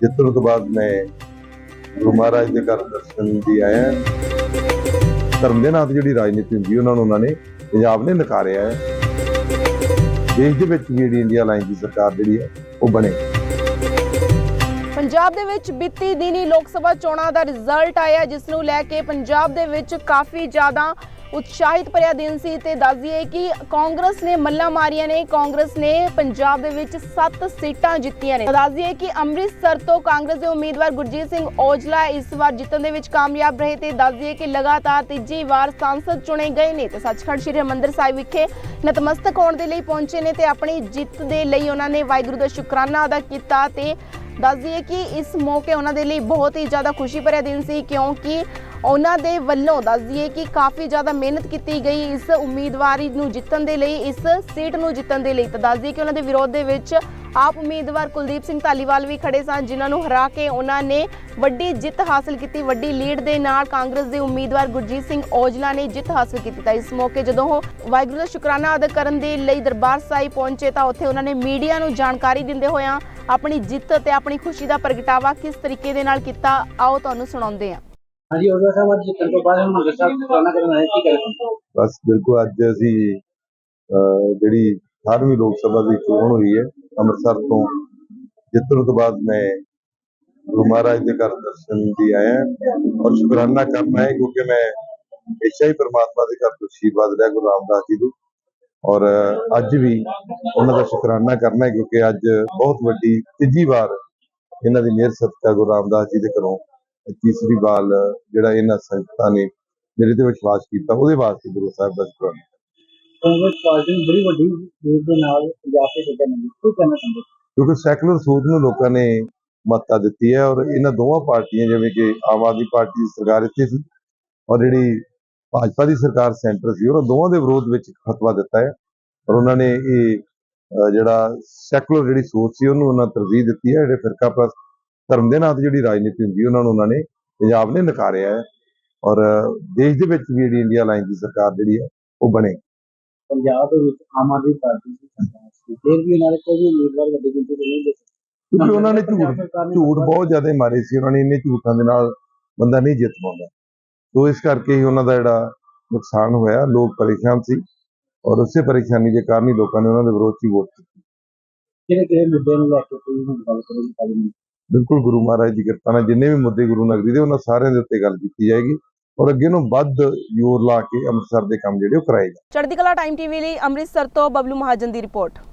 ਜਿੱਤਣ ਤੋਂ ਬਾਅਦ ਮੈਂ ਗੁਰੂ ਮਹਾਰਾਜ ਦੇ ਘਰ ਦਰਸ਼ਨ ਦੀ ਆਇਆ। ਧਰਮ ਦੇ ਨਾਂ ਤੇ ਜਿਹੜੀ ਰਾਜਨੀਤੀ ਹੁੰਦੀ ਉਹਨਾਂ ਨੂੰ ਉਹਨਾਂ ਨੇ ਪੰਜਾਬ ਨੇ ਨਕਾਰਿਆ ਹੈ। ਦੇਸ਼ ਦੇ ਵਿੱਚ ਜਿਹੜੀ ਇੰਡੀਆ ਲਾਈਨ ਦੀ ਸਰਕਾਰ ਜਿਹੜੀ ਹੈ, ਉਹ ਬਣੇ। ਪੰਜਾਬ ਦੇ ਵਿੱਚ ਬੀਤੀ ਦਿਨੀ ਲੋਕ ਸਭਾ ਚੋਣਾਂ ਦਾ ਰਿਜ਼ਲਟ ਆਇਆ, ਜਿਸ ਨੂੰ ਲੈ ਕੇ ਪੰਜਾਬ ਦੇ ਵਿੱਚ ਕਾਫੀ ਜ਼ਿਆਦਾ ਉਤਸ਼ਾਹਿਤ ਭਰਿਆ ਦਿਨ ਸੀ ਤੇ ਦੱਸ ਦਈਏ ਕਿ ਕਾਂਗਰਸ ਨੇ ਮੱਲਾ ਮਾਰੀਆਂ ਨੇ। ਕਾਂਗਰਸ ਨੇ ਪੰਜਾਬ ਦੇ ਵਿੱਚ 7 ਸੀਟਾਂ ਜਿੱਤੀਆਂ ਨੇ। ਦੱਸ ਦਈਏ ਕਿ ਅੰਮ੍ਰਿਤਸਰ ਤੋਂ ਕਾਂਗਰਸ ਦੇ ਉਮੀਦਵਾਰ ਗੁਰਜੀਤ ਸਿੰਘ ਔਜਲਾ ਇਸ ਵਾਰ ਜਿੱਤਣ ਦੇ ਵਿੱਚ ਕਾਮਯਾਬ ਰਹੇ ਤੇ ਦੱਸ ਦਈਏ ਕਿ ਲਗਾਤਾਰ ਤੀਜੀ ਵਾਰ ਸਾਂਸਦ ਚੁਣੇ ਗਏ ਨੇ ਤੇ ਸੱਚਖੰਡ ਸ੍ਰੀ ਹਰਿਮੰਦਰ ਸਾਹਿਬ ਵਿਖੇ ਨਤਮਸਤਕ ਹੋਣ ਦੇ ਲਈ ਪਹੁੰਚੇ ਨੇ ਤੇ ਆਪਣੀ ਜਿੱਤ ਦੇ ਲਈ ਉਹਨਾਂ ਨੇ ਵਾਹਿਗੁਰੂ ਦਾ ਸ਼ੁਕਰਾਨਾ ਅਦਾ ਕੀਤਾ ਤੇ ਦੱਸ ਦਈਏ ਕਿ ਇਸ ਮੌਕੇ ਉਹਨਾਂ ਦੇ ਲਈ ਬਹੁਤ ਹੀ ਜ਼ਿਆਦਾ ਖੁਸ਼ੀ ਭਰਿਆ ਦਿਨ ਸੀ ਕਿਉਂਕਿ ਉਹਨਾਂ ਦੇ ਵੱਲੋਂ ਦੱਸ ਦਈਏ ਕਿ ਕਾਫੀ ਜ਼ਿਆਦਾ ਮਿਹਨਤ ਕੀਤੀ ਗਈ ਇਸ ਉਮੀਦਵਾਰੀ ਨੂੰ ਜਿੱਤਣ ਦੇ ਲਈ, ਇਸ ਸੀਟ ਨੂੰ ਜਿੱਤਣ ਦੇ ਲਈ। ਤਾਂ ਦੱਸ ਦਈਏ ਕਿ ਉਹਨਾਂ ਦੇ ਵਿਰੋਧ ਦੇ ਵਿੱਚ ਆਪ ਉਮੀਦਵਾਰ ਕੁਲਦੀਪ ਸਿੰਘ ਧਾਲੀਵਾਲ ਵੀ ਖੜੇ ਸਨ, ਜਿਨ੍ਹਾਂ ਨੂੰ ਹਰਾ ਕੇ ਉਹਨਾਂ ਨੇ ਵੱਡੀ ਜਿੱਤ ਹਾਸਲ ਕੀਤੀ। ਵੱਡੀ ਲੀਡ ਦੇ ਨਾਲ ਕਾਂਗਰਸ ਦੇ ਉਮੀਦਵਾਰ ਗੁਰਜੀਤ ਸਿੰਘ ਔਜਲਾ ਨੇ ਜਿੱਤ ਹਾਸਲ ਕੀਤੀ। ਤਾਂ ਇਸ ਮੌਕੇ ਜਦੋਂ ਉਹ ਵਾਹਿਗੁਰੂ ਦਾ ਸ਼ੁਕਰਾਨਾ ਅਦਾ ਕਰਨ ਦੇ ਲਈ ਦਰਬਾਰ ਸਾਹਿਬ ਪਹੁੰਚੇ, ਤਾਂ ਉੱਥੇ ਉਹਨਾਂ ਨੇ ਮੀਡੀਆ ਨੂੰ ਜਾਣਕਾਰੀ ਦਿੰਦੇ ਹੋਇਆਂ ਆਪਣੀ ਜਿੱਤ ਤੇ ਆਪਣੀ ਖੁਸ਼ੀ ਦਾ ਪ੍ਰਗਟਾਵਾ ਕਿਸ ਤਰੀਕੇ ਦੇ ਨਾਲ ਕੀਤਾ, ਆਓ ਤੁਹਾਨੂੰ ਸੁਣਾਉਂਦੇ ਹਾਂ। ਹਾਂਜੀ ਉਹਦਾ ਸਾਹਿਬ ਅੱਜ ਜਿੱਤਣ ਤੋਂ ਬਾਅਦ ਹਮੰਦਰ ਸਾਹਿਬ ਪੁਰਾਣਾ ਕਰਨ ਆਏ ਕੀ ਕਰੇ ਬਸ ਬਿਲਕੁਲ ਅੱਜ ਅਸੀਂ ਅਹ, ਜਿਹੜੀ 18ਵੀਂ ਲੋਕ ਸਭਾ ਦੀ ਚੋਣ ਹੋਈ ਹੈ ਅੰਮ੍ਰਿਤਸਰ ਤੋਂ ਜਿੱਤਣ ਤੋਂ ਬਾਅਦ ਮੈਂ ਗੁਰੂ ਮਹਾਰਾਜ ਦੇ ਘਰ ਦਰਸ਼ਨ ਦੀ ਆਇਆ ਔਰ ਸ਼ੁਕਰਾਨਾ ਕਰਨਾ ਹੈ ਕਿਉਂਕਿ ਮੈਂ ਹਮੇਸ਼ਾ ਹੀ ਪ੍ਰਮਾਤਮਾ ਦੇ ਘਰ ਤੋਂ ਆਸ਼ੀਰਵਾਦ ਲਿਆ ਗੁਰੂ ਰਾਮਦਾਸ ਜੀ ਦੇ ਔਰ ਅਹ, ਅੱਜ ਵੀ ਉਹਨਾਂ ਦਾ ਸ਼ੁਕਰਾਨਾ ਕਰਨਾ ਹੈ ਕਿਉਂਕਿ ਅੱਜ ਬਹੁਤ ਵੱਡੀ ਤੀਜੀ ਵਾਰ ਇਹਨਾਂ ਦੀ ਮਿਹਰ ਸਦਕਾ ਗੁਰੂ ਰਾਮਦਾਸ ਜੀ ਦੇ ਘਰੋਂ ਤੀਸਰੀ ਵਾਰ ਜਿਹੜਾ ਇਹਨਾਂ ਸੰਗਤਾਂ ਨੇ ਮੇਰੇ ਤੇ ਵਿਸ਼ਵਾਸ ਕੀਤਾ ਉਹਦੇ ਵਾਸਤੇ ਗੁਰੂ ਸਾਹਿਬ ਦਾ ਸ਼ੁਕਰਾਨਾ ਕਾਂਗਰਸ ਪਾਰਟੀ ਨੂੰ ਬੜੀ ਵੱਡੀ ਲੀਡ ਦੇ ਨਾਲ ਪੰਜਾਬ ਦੇ ਜਿੱਤਣ ਨੂੰ ਕੀ ਕਹਿਣਾ ਚਾਹੁੰਦੇ? ਕਿਉਂਕਿ ਸੈਕੂਲਰ ਸੋਚ ਨੂੰ ਲੋਕਾਂ ਨੇ ਮਹੱਤਤਾ ਦਿੱਤੀ ਹੈ ਔਰ ਇਹਨਾਂ ਦੋਵਾਂ ਪਾਰਟੀਆਂ ਜਿਵੇਂ ਕਿ ਆਮ ਆਦਮੀ ਪਾਰਟੀ ਦੀ ਸਰਕਾਰ ਇੱਥੇ ਸੀ ਔਰ ਜਿਹੜੀ ਭਾਜਪਾ ਦੀ ਸਰਕਾਰ ਸੈਂਟਰ ਸੀ ਉਹਨਾਂ ਦੋਵਾਂ ਦੇ ਵਿਰੋਧ ਵਿੱਚ ਫਤਵਾ ਦਿੱਤਾ ਹੈ ਔਰ ਉਹਨਾਂ ਨੇ ਇਹ ਜਿਹੜਾ ਸੈਕੂਲਰ ਜਿਹੜੀ ਸੋਚ ਸੀ ਉਹਨੂੰ ਉਹਨਾਂ ਤਰਜੀਹ ਦਿੱਤੀ ਹੈ ਜਿਹੜੇ ਫਿਰਕਾ ਪ੍ਰਸਤ ਧਰਮ ਦੇ ਨਾਂ ਤੇ ਜਿਹੜੀ ਰਾਜਨੀਤੀ ਹੁੰਦੀ ਉਹਨਾਂ ਨੂੰ ਉਹਨਾਂ ਨੇ ਪੰਜਾਬ ਨੇ ਨਕਾਰਿਆ ਹੈ ਔਰ ਦੇਸ਼ ਦੇ ਵਿੱਚ ਵੀ ਜਿਹੜੀ ਇੰਡੀਆ ਲਾਈਨ ਦੀ ਸਰਕਾਰ ਜਿਹੜੀ ਹੈ ਉਹ ਬਣੇ। ਪੰਜਾਬ ਦੇ ਵਿੱਚ ਆਮ ਆਦਮੀ ਪਾਰਟੀ ਦੀ ਸਰਕਾਰ ਸੀ। ਫਿਰ ਵੀ ਇਹਨਾਂ ਦੇ ਕੋਈ ਵੀ ਉਮੀਦਵਾਰ ਵੱਡੀ ਗਿਣਤੀ ਦੇ ਨਹੀਂ ਦਿੱਤੇ। ਕਿਉਂਕਿ ਉਹਨਾਂ ਨੇ ਝੂਠ ਨੇ ਝੂਠ ਬਹੁਤ ਜ਼ਿਆਦਾ ਮਾਰੇ ਸੀ। ਉਹਨਾਂ ਨੇ ਇੰਨੇ ਝੂਠਾਂ ਦੇ ਨਾਲ ਬੰਦਾ ਨਹੀਂ ਜਿੱਤ ਪਾਉਂਦਾ। ਸੋ ਇਸ ਕਰਕੇ ਹੀ ਉਹਨਾਂ ਦਾ ਜਿਹੜਾ ਨੁਕਸਾਨ ਹੋਇਆ। ਲੋਕ ਪਰੇਸ਼ਾਨ ਸੀ ਔਰ ਉਸੇ ਪਰੇਸ਼ਾਨੀ ਦੇ ਕਾਰਨ ਹੀ ਲੋਕਾਂ ਨੇ ਉਹਨਾਂ ਦੇ ਵਿਰੋਧ 'ਚ ਵੋਟ ਕੀਤੀ। ਕਿਹੜੇ ਕਿਹੜੇ ਮੁੱਦੇ ਨੂੰ ਲੈ ਕੇ ਕੋਈ ਗੱਲ ਕਰੇਗੀ? ਕਾਲੀ ਬਿਲਕੁਲ ਗੁਰੂ ਮਹਾਰਾਜ ਦੀ ਕਿਰਪਾ ਨਾਲ ਜਿੰਨੇ ਵੀ ਮੁੱਦੇ ਗੁਰੂ ਨਗਰੀ ਦੇ, ਉਹਨਾਂ ਸਾਰਿਆਂ ਦੇ ਉੱਤੇ ਗੱਲ ਕੀਤੀ ਜਾਏਗੀ ਔਰ ਅੱਗੇ ਨੂੰ ਵੱਧ ਜ਼ੋਰ ਲਾ ਕੇ ਅੰਮ੍ਰਿਤਸਰ ਦੇ ਕੰਮ ਜਿਹੜੇ ਉਹ ਕਰਾਏ ਜਾਣ। ਚੜ੍ਹਦੀ ਕਲਾ ਟਾਈਮ ਟੀਵੀ ਲਈ ਅੰਮ੍ਰਿਤਸਰ ਤੋਂ ਬਬਲੂ ਮਹਾਜਨ ਦੀ ਰਿਪੋਰਟ।